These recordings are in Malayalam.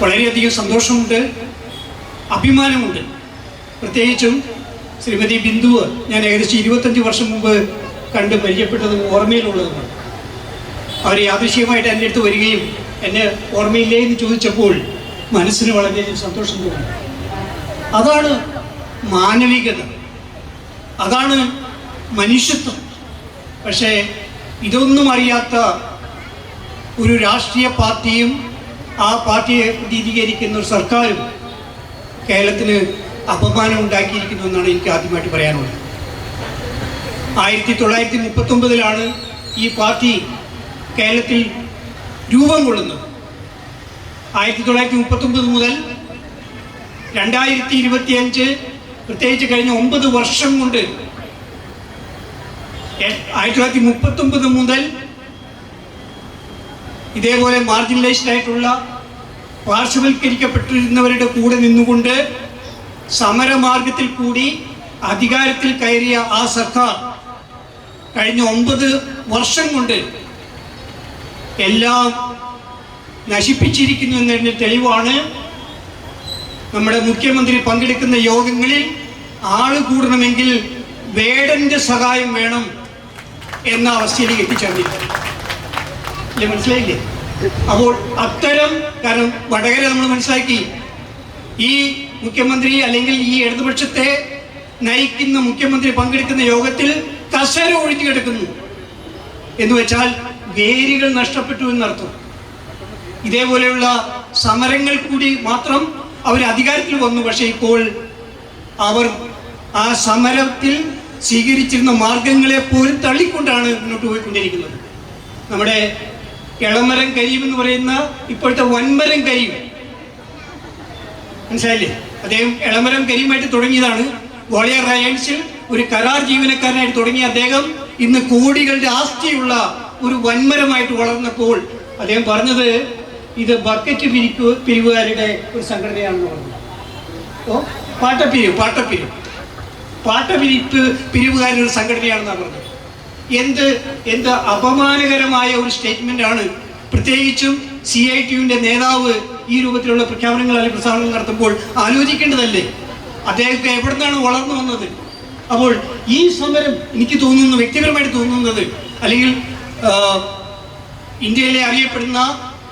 വളരെയധികം സന്തോഷമുണ്ട് അഭിമാനമുണ്ട്. പ്രത്യേകിച്ചും ശ്രീമതി ബിന്ദു ഞാൻ ഏകദേശം ഇരുപത്തഞ്ച് വർഷം മുമ്പ് കണ്ട് പരിചയപ്പെട്ടതും ഓർമ്മയിലുള്ളതുമാണ്. അവർ യാദൃശ്യമായിട്ട് എന്റെ അടുത്ത് വരികയും എന്നെ ഓർമ്മയില്ലേ എന്ന് ചോദിച്ചപ്പോൾ മനസ്സിന് വളരെയധികം സന്തോഷം തോന്നി. അതാണ് മാനവികത. അതാണ് മനുഷ്യത്വം. പക്ഷേ ഇതൊന്നും അറിയാത്ത ഒരു രാഷ്ട്രീയ പാർട്ടിയും ആ പാർട്ടിയെ പ്രതിനിധീകരിക്കുന്ന ഒരു സർക്കാരും കേരളത്തിന് അപമാനം ഉണ്ടാക്കിയിരിക്കുന്നു എന്നാണ് എനിക്ക് ആദ്യമായിട്ട് പറയാനുള്ളത്. ആയിരത്തി തൊള്ളായിരത്തി മുപ്പത്തി ഒമ്പതിലാണ് ഈ പാർട്ടി കേരളത്തിൽ രൂപം കൊള്ളുന്നത്. ആയിരത്തി തൊള്ളായിരത്തി മുപ്പത്തി ഒമ്പത് മുതൽ രണ്ടായിരത്തി ഇരുപത്തിയഞ്ച് പ്രത്യേകിച്ച് കഴിഞ്ഞ ഒമ്പത് വർഷം കൊണ്ട് ആയിരത്തി തൊള്ളായിരത്തി മുപ്പത്തി ഒമ്പത് മുതൽ ഇതേപോലെ മാർജിനലൈസ്ഡ് ആയിട്ടുള്ള പാർശ്വവൽക്കരിക്കപ്പെട്ടിരുന്നവരുടെ കൂടെ നിന്നുകൊണ്ട് സമരമാർഗത്തിൽ കൂടി അധികാരത്തിൽ കയറിയ ആ സർക്കാർ കഴിഞ്ഞ ഒമ്പത് വർഷം കൊണ്ട് എല്ലാം നശിപ്പിച്ചിരിക്കുന്നു എന്നതിന്റെ തെളിവാണ് നമ്മുടെ മുഖ്യമന്ത്രി പങ്കെടുക്കുന്ന യോഗങ്ങളിൽ ആൾ കൂടണമെങ്കിൽ വേടന്റെ സഹായം വേണം എന്ന അവസ്ഥയിലേക്ക് എത്തിച്ചേർന്നിരിക്കുന്നു ഇല്ലേ മനസ്സിലായില്ലേ? അപ്പോൾ അത്തരം കാരണം വടകര നമ്മൾ മനസ്സിലാക്കി. ഈ മുഖ്യമന്ത്രി അല്ലെങ്കിൽ ഈ ഇടതുപക്ഷത്തെ നയിക്കുന്ന മുഖ്യമന്ത്രി പങ്കെടുക്കുന്ന യോഗത്തിൽ കസേര ഒഴിഞ്ഞു കിടക്കുന്നു. എന്ന് വെച്ചാൽ വേരുകൾ നഷ്ടപ്പെട്ടു എന്നർത്ഥം. ഇതേപോലെയുള്ള സമരങ്ങൾ കൂടി മാത്രം അവർ അധികാരത്തിൽ വന്നു. പക്ഷേ ഇപ്പോൾ അവർ ആ സമരത്തിൽ സ്വീകരിച്ചിരുന്ന മാർഗങ്ങളെ പോലും തള്ളിക്കൊണ്ടാണ് മുന്നോട്ട് പോയിക്കൊണ്ടിരിക്കുന്നത്. നമ്മുടെ ഇളമരം കരീം എന്ന് പറയുന്ന ഇപ്പോഴത്തെ വൻമരം കരീം മനസ്സിലായില്ലേ? അദ്ദേഹം ഇളമരം കരീമായിട്ട് തുടങ്ങിയതാണ്. വോളിയർ റയൻസിൽ ഒരു കരാർ ജീവനക്കാരനായിട്ട് തുടങ്ങിയ അദ്ദേഹം ഇന്ന് കോടികളുടെ ആസ്തിയുള്ള ഒരു വൻമരമായിട്ട് വളർന്നപ്പോൾ അദ്ദേഹം പറഞ്ഞത് ഇത് ബക്കറ്റ് പിരിക്കു പിരിവുകാരുടെ ഒരു സംഘടനയാണെന്ന് പറഞ്ഞു. ഓ പാട്ടപ്പിരിവ് പാട്ടപ്പിരിവ്. പാട്ടപിരിപ്പ് പിരിവുകാരുടെ ഒരു സംഘടനയാണെന്നാണ് പറഞ്ഞത്. എന്ത് എന്ത് അപമാനകരമായ ഒരു സ്റ്റേറ്റ്മെന്റ് ആണ് പ്രത്യേകിച്ചും സി ഐ ടിയുവിന്റെ നേതാവ് ഈ രൂപത്തിലുള്ള പ്രഖ്യാപനങ്ങൾ അല്ലെങ്കിൽ പ്രസ്താവനകൾ നടത്തുമ്പോൾ ആലോചിക്കേണ്ടതല്ലേ? അദ്ദേഹത്തെ എവിടെ നിന്നാണ് വളർന്നു വന്നത്? അപ്പോൾ ഈ സമരം എനിക്ക് തോന്നുന്നു വ്യക്തിപരമായിട്ട് തോന്നുന്നത് അല്ലെങ്കിൽ ഇന്ത്യയിലെ അറിയപ്പെടുന്ന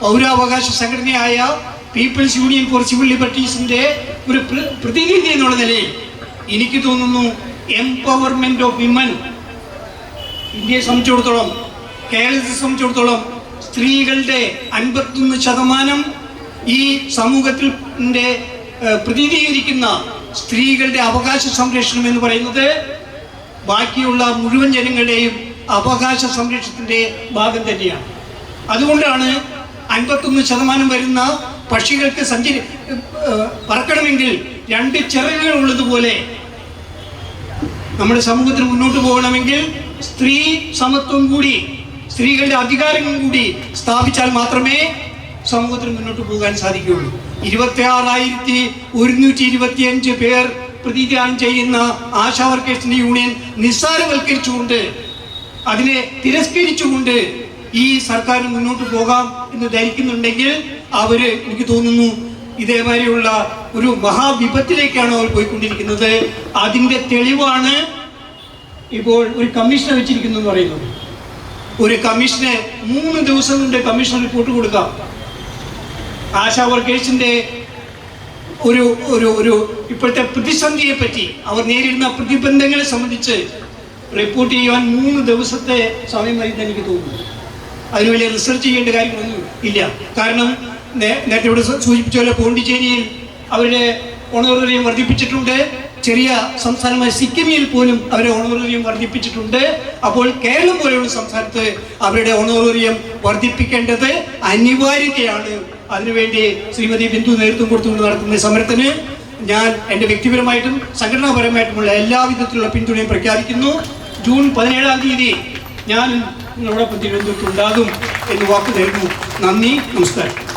പൗരാവകാശ സംഘടനയായ പീപ്പിൾസ് യൂണിയൻ ഫോർ സിവിൽ ലിബർട്ടീസിന്റെ ഒരു പ്ര- പ്രതിനിധി എന്നുള്ള നിലയിൽ എനിക്ക് തോന്നുന്നു എംപവർമെന്റ് ഓഫ് വിമൻ ഇന്ത്യയെ സംബന്ധിച്ചിടത്തോളം കേരളത്തെ സംബന്ധിച്ചിടത്തോളം സ്ത്രീകളുടെ അൻപത്തൊന്ന് ശതമാനം ഈ സമൂഹത്തിന്റെ പ്രതിനിധീകരിക്കുന്ന സ്ത്രീകളുടെ അവകാശ സംരക്ഷണം എന്ന് പറയുന്നത് ബാക്കിയുള്ള മുഴുവൻ ജനങ്ങളുടെയും അവകാശ സംരക്ഷണത്തിന്റെ ഭാഗം തന്നെയാണ്. അതുകൊണ്ടാണ് അൻപത്തൊന്ന് ശതമാനം വരുന്ന പക്ഷികൾക്ക് സഞ്ചരി പറക്കണമെങ്കിൽ രണ്ട് ചിറകുകൾ ഉള്ളതുപോലെ നമ്മുടെ സമൂഹത്തിന് മുന്നോട്ട് പോകണമെങ്കിൽ സ്ത്രീ സമത്വം കൂടി സ്ത്രീകളുടെ അധികാരങ്ങൾ കൂടി സ്ഥാപിച്ചാൽ മാത്രമേ സമൂഹത്തിന് മുന്നോട്ട് പോകാൻ സാധിക്കുകയുള്ളൂ. ഇരുപത്തി ആറായിരത്തി ഒരുന്നൂറ്റി ഇരുപത്തി അഞ്ച് പേർ പ്രതിദാനം ചെയ്യുന്ന ആശാ വർക്കേഴ്സിന്റെ യൂണിയൻ നിസ്സാരവൽക്കരിച്ചുകൊണ്ട് അതിനെ തിരസ്കരിച്ചുകൊണ്ട് ഈ സർക്കാരിന് മുന്നോട്ട് പോകാം എന്ന് ധരിക്കുന്നുണ്ടെങ്കിൽ അവർ എനിക്ക് തോന്നുന്നു ഇതേമാതിരിയുള്ള ഒരു മഹാവിപത്തിലേക്കാണ് അവർ പോയിക്കൊണ്ടിരിക്കുന്നത്. അതിന്റെ തെളിവാണ് ഇപ്പോൾ ഒരു കമ്മീഷനെ വെച്ചിരിക്കുന്നു എന്ന് പറയുന്നത് ഒരു കമ്മീഷന് മൂന്ന് ദിവസം കൊണ്ട് കമ്മീഷൻ റിപ്പോർട്ട് കൊടുക്കാം. ആശാ വർക്കേഴ്സിന്റെ ഒരു ഒരു ഒരു ഇപ്പോഴത്തെ പ്രതിസന്ധിയെ പറ്റി അവർ നേരിടുന്ന പ്രതിബന്ധങ്ങളെ സംബന്ധിച്ച് റിപ്പോർട്ട് ചെയ്യുവാൻ മൂന്ന് ദിവസത്തെ സമയം വരുന്ന എനിക്ക് തോന്നുന്നു അതിന് വലിയ റിസർച്ച് ചെയ്യേണ്ട കാര്യങ്ങളൊന്നും ഇല്ല. കാരണം നേരത്തെ ഇവിടെ സൂചിപ്പിച്ച പോലെ പോണ്ടിച്ചേരിയിൽ അവരുടെ ഓണറേറിയം വർദ്ധിപ്പിച്ചിട്ടുണ്ട്. ചെറിയ സംസ്ഥാനമായ സിക്കിമിൽ പോലും അവരെ ഓണറേറിയം വർദ്ധിപ്പിച്ചിട്ടുണ്ട്. അപ്പോൾ കേരളം പോലെയുള്ള സംസ്ഥാനത്ത് അവരുടെ ഓണറേറിയം വർദ്ധിപ്പിക്കേണ്ടത് അനിവാര്യതയാണ്. അതിനുവേണ്ടി ശ്രീമതി ബിന്ദു നേതൃത്വം കൊടുത്തുകൊണ്ട് നടത്തുന്ന സമരത്തിന് ഞാൻ എന്റെ വ്യക്തിപരമായിട്ടും സംഘടനാപരമായിട്ടുമുള്ള എല്ലാവിധത്തിലുള്ള പിന്തുണയും പ്രഖ്യാപിക്കുന്നു. ജൂൺ പതിനേഴാം തീയതി ഞാൻ നിങ്ങളോടൊപ്പം തിരുവനന്തപുരത്ത് ഉണ്ടാകും എന്ന് വാക്ക് തരുന്നു. നന്ദി നമസ്കാരം.